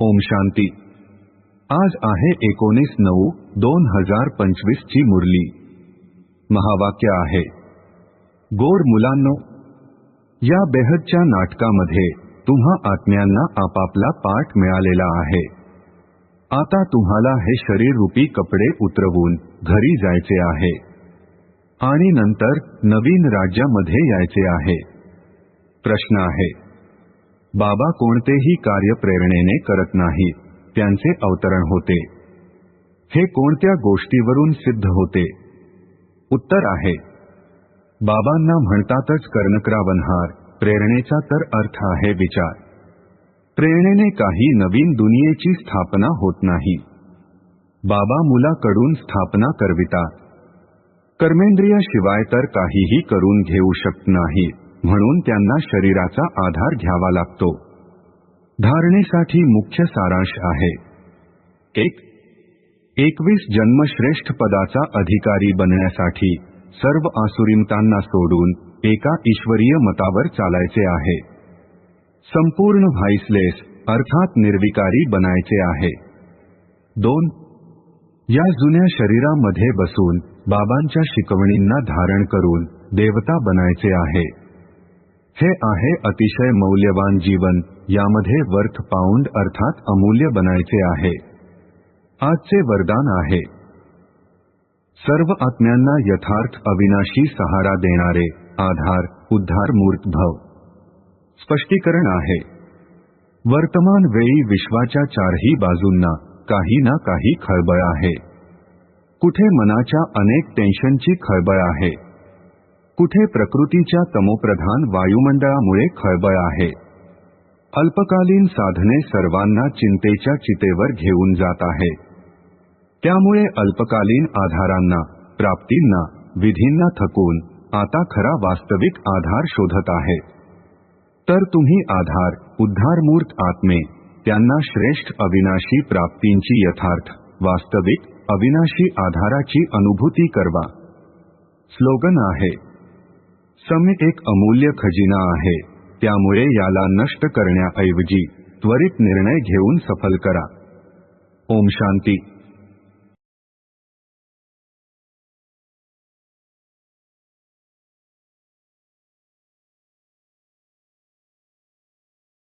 ओम शांती. आज आहे एकोणीस नऊ दोन हजार पंचवीस ची मुरली. महावाक्य आहे. गोर मुलांनो या बेहदच्या नाटकामध्ये तुम्हा आत्म्यांना आपापला पाठ मिळालेला आहे. आता तुम्हाला हे शरीर रूपी कपडे उतरवून घरी जायचे आहे. आणि नंतर नवीन राज्यामध्ये यायचे आहे. प्रश्न आहे बाबा कोणतेही कार्य प्रेरणेने करत नाही त्यांचे अवतरण होते. हे कोणत्या गोष्टीवरून सिद्ध होते? उत्तर आहे. बाबांना म्हणतातच कर्णक्रावनहार प्रेरणेचा तर अर्थ आहे विचार. प्रेरणेने काही नवीन दुनियेची स्थापना होत नाही. बाबा मुलाकडून स्थापना करवितात. कर्मेंद्रियाशिवाय तर काहीही करून घेऊ शकत नाही म्हणून त्यांना शरीराचा आधार घ्यावा लागतो. धारणेसाठी मुख्य सारांश आहे. एक एकवीस जन्मश्रेष्ठ पदाचा अधिकारी बनण्यासाठी सर्व आसुरीमतांना सोडून एका ईश्वरीय मतावर चालायचे आहे. संपूर्ण व्हाईसलेस अर्थात निर्विकारी बनायचे आहे. दोन या जुन्या शरीरामध्ये बसून बाबांच्या शिकवणींना धारण करून देवता बनायचे आहे. हे आहे अतिशय मौल्यवान जीवन, यामध्ये वर्थ पाऊंड अर्थात अमूल्य बनायचे आहे. आजचे वरदान आहे. सर्व आत्म्यांना यथार्थ अविनाशी सहारा देणारे आधार, उद्धार मूर्त भव. स्पष्टीकरण आहे. वर्तमान वेळी विश्वाच्या चारही बाजूंना काही ना काही खळबळ आहे. कुठे मनाच्या अनेक टेन्शनची खळबळ आहे. कुठे प्रकृतीच्या तमोप्रधान वायुमंडळामुळे खळबळ आहे? अल्पकालीन साधने सर्वांना चिंतेच्या चितेवर घेऊन जात आहे. त्यामुळे अल्पकालीन आधारांना प्राप्तींना विधींना थकून आता खरा वास्तविक आधार शोधत आहे. तर तुम्ही आधार उद्धारमूर्त आत्मे त्यांना श्रेष्ठ अविनाशी प्राप्तींची यथार्थ वास्तविक अविनाशी आधाराची अनुभूती करवा. स्लोगन आहे समय एक अमूल्य खजिना आहे. त्यामुळे याला नष्ट करण्याऐवजी त्वरित निर्णय घेऊन सफल करा. ओम शांती.